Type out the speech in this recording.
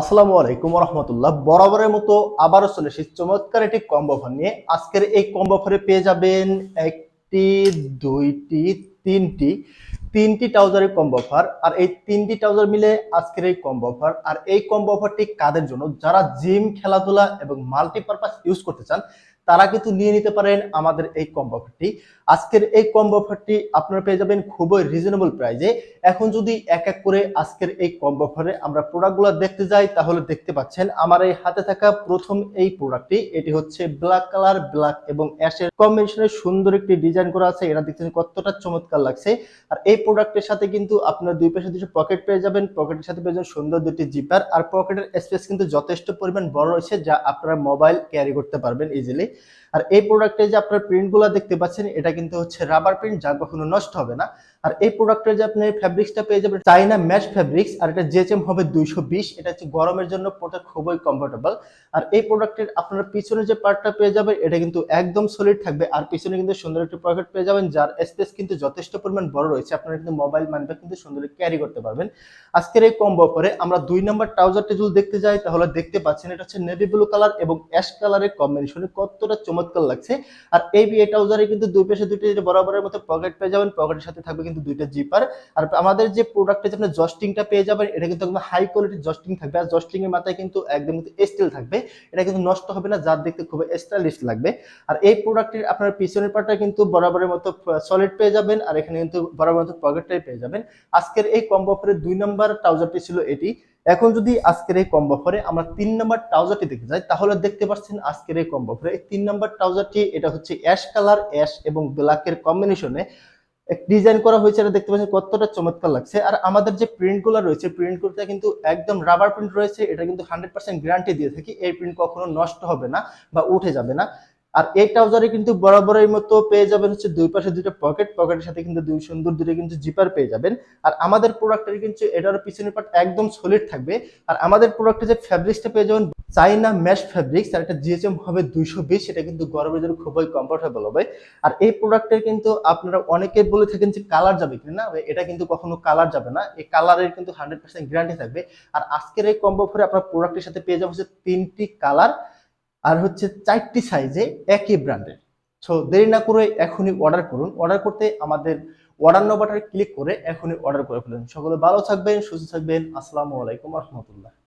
আসসালামু আলাইকুম রহমতুল্লাহ বরাবরের মতো আবারও চলে এসেছি চমৎকার একটি কম্বো নিয়ে। আজকের এই কম্বো অফারে পেয়ে যাবেন একটি, দুইটি, তিনটি তিনটি ট্রাউজারের কম্বো আর এই তিনটি ট্রাউজার মিলে আজকের এই কম্বো অফার আর এই কম্বো কাদের জন্য? যারা জিম খেলাধুলা এবং মাল্টিপারপাস ইউজ করতে চান তারা কিন্তু নিয়ে নিতে পারেন আমাদের এই কম্বো অফারটি আজকের এই কম্বো অফারটি আপনারা পেয়ে যাবেন খুবই রিজনেবল প্রাইজে এখন যদি এক এক করে আজকের এই কম্বো অফারে আমরা প্রোডাক্টগুলো দেখতে যাই, তাহলে দেখতে পাচ্ছেন আমার এই হাতে থাকা প্রথম এই প্রোডাক্টটি এটি হচ্ছে ব্ল্যাক কালার ব্ল্যাক এবং অ্যাশের কম্বিনেশনের সুন্দর একটি ডিজাইন করা আছে। এটা দেখতেছেন কতটা চমৎকার লাগছে। আর এই প্রোডাক্টের সাথে কিন্তু আপনার দুই পাশে দুটো পকেট পেয়ে যাবেন। পকেটের সাথে পেয়ে যাবেন সুন্দর দুটি জিপার আর পকেটের স্পেস কিন্তু যথেষ্ট পরিমাণ বড় রয়েছে, যা আপনারা মোবাইল ক্যারি করতে পারবেন ইজিলি আর এই প্রোডাক্টে যে আপনার প্রিন্টগুলো দেখতে পাচ্ছেন, এটা কিন্তু হচ্ছে রাবার প্রিন্ট যা কখনো নষ্ট হবে না। আর এই প্রোডাক্টের যে আপনি ফ্যাব্রিক্সটা পেয়ে যাবেন চাইনা ম্যাশ ফ্যাব্রিক্স আর এটা জিএচএম হবে দুইশো বিশ, এটা হচ্ছে গরমের জন্য প্রোডাক্ট খুবই কমফোর্টেবল আর এই প্রোডাক্টের আপনার পিছনে যে পার্টটা পেয়ে যাবেন, এটা কিন্তু একদম সলিড থাকবে। আর পিছনে কিন্তু সুন্দর একটি পকেট পেয়ে যাবেন, যার স্পেস কিন্তু যথেষ্ট পরিমাণ বড় রয়েছে। আপনারা কিন্তু মোবাইল মানিব্যাগ কিন্তু সুন্দর ক্যারি করতে পারবেন। আজকের এই কম্বো অফারে আমরা দুই নম্বর ট্রাউজারটি যদি দেখতে যাই, তাহলে দেখতে পাচ্ছেন এটা হচ্ছে নেভি ব্লু কালার এবং অ্যাশ কালারের কম্বিনেশনে কতটা চমৎকার লাগছে। আর এই ট্রাউজারে কিন্তু দুই পাশে দুইটি বরাবরের মতো পকেট পেয়ে যাবেন। পকেটের সাথে থাকবে কিন্তু দুইটা জিপার আর আমাদের যে প্রোডাক্টে আপনি জস্টিংটা পেয়ে যাবেন, এটা কিন্তু একদম হাই কোয়ালিটির জস্টিং থাকবে। আর জস্টিং এর মাথায় কিন্তু একদম কিন্তু স্টিল থাকবে। এটা কিন্তু নষ্ট হবে না, যার দেখতে খুব স্টাইলিশ লাগবে। আর এই প্রোডাক্টের আপনার পিছনের পার্টটা কিন্তু বরাবরের মতো সলিড পেয়ে যাবেন। আর এখানে কিন্তু বরাবর মতো পকেটটাই পেয়ে যাবেন। আজকের এই কম্বো অফারের দুই নম্বর ট্রাউজারটি ছিল এটি। এখন যদি আজকের এই কম্বো অফারে আমরা তিন নম্বর ট্রাউজারটি দেখতে যাই, তাহলে দেখতে পাচ্ছেন আজকের এই কম্বো অফারে এই তিন নম্বর ট্রাউজারটি এটা হচ্ছে অ্যাশ কালার অ্যাশ এবং ব্ল্যাকের কম্বিনেশনে ডিজাইন করা হয়েছে, এটা দেখতে পাচ্ছেন কতটা চমৎকার লাগছে। আর আমাদের যে প্রিন্টগুলো রয়েছে প্রিন্ট গুলোতে কিন্তু একদম রাবার প্রিন্ট রয়েছে, এটা কিন্তু হান্ড্রেড পার্সেন্ট গ্যারান্টি দিয়ে থাকি, এই প্রিন্ট কখনো নষ্ট হবে না বা উঠে যাবে না। আর এই ট্রাউজারে কিন্তু বরাবরের মতো পেয়ে যাবেন হচ্ছে দুই পাশে দুটো পকেট পকেটের সাথে কিন্তু দুই সুন্দর দুটো কিন্তু জিপার পেয়ে যাবেন। আর আমাদের প্রোডাক্টের কিন্তু এটার পিছনের পার্ট একদম সলিড থাকবে। আর আমাদের প্রোডাক্টের যে ফ্যাব্রিক্সটা পেয়ে যাবেন চাইনা ম্যাশ ফ্যাব্রিক্স আর একটা জিএচএম হবে দুইশো বিশ, সেটা কিন্তু গরমের জন্য খুবই কমফোর্টেবল হবে। আর এই প্রোডাক্টের কিন্তু আপনারা অনেকে বলে থাকেন যে কালার যাবে কিনা এটা কিন্তু কখনো কালার যাবে না। এই কালারের কিন্তু হান্ড্রেড পার্সেন্ট গ্যারান্টি থাকবে। আর আজকের এই কম্বো ফোরে আপনার প্রোডাক্টের সাথে পেয়ে যাব হচ্ছে তিনটি কালার আর হচ্ছে চারটি সাইজে একই ব্র্যান্ডের সো দেরি না করে এখনই অর্ডার করুন। অর্ডার করতে আমাদের অর্ডার বাটনে ক্লিক করে এখনই অর্ডার করে ফেলুন। সকলে ভালো থাকবেন, সুস্থ থাকবেন। আসসালামু আলাইকুম রহমতুল্লাহ।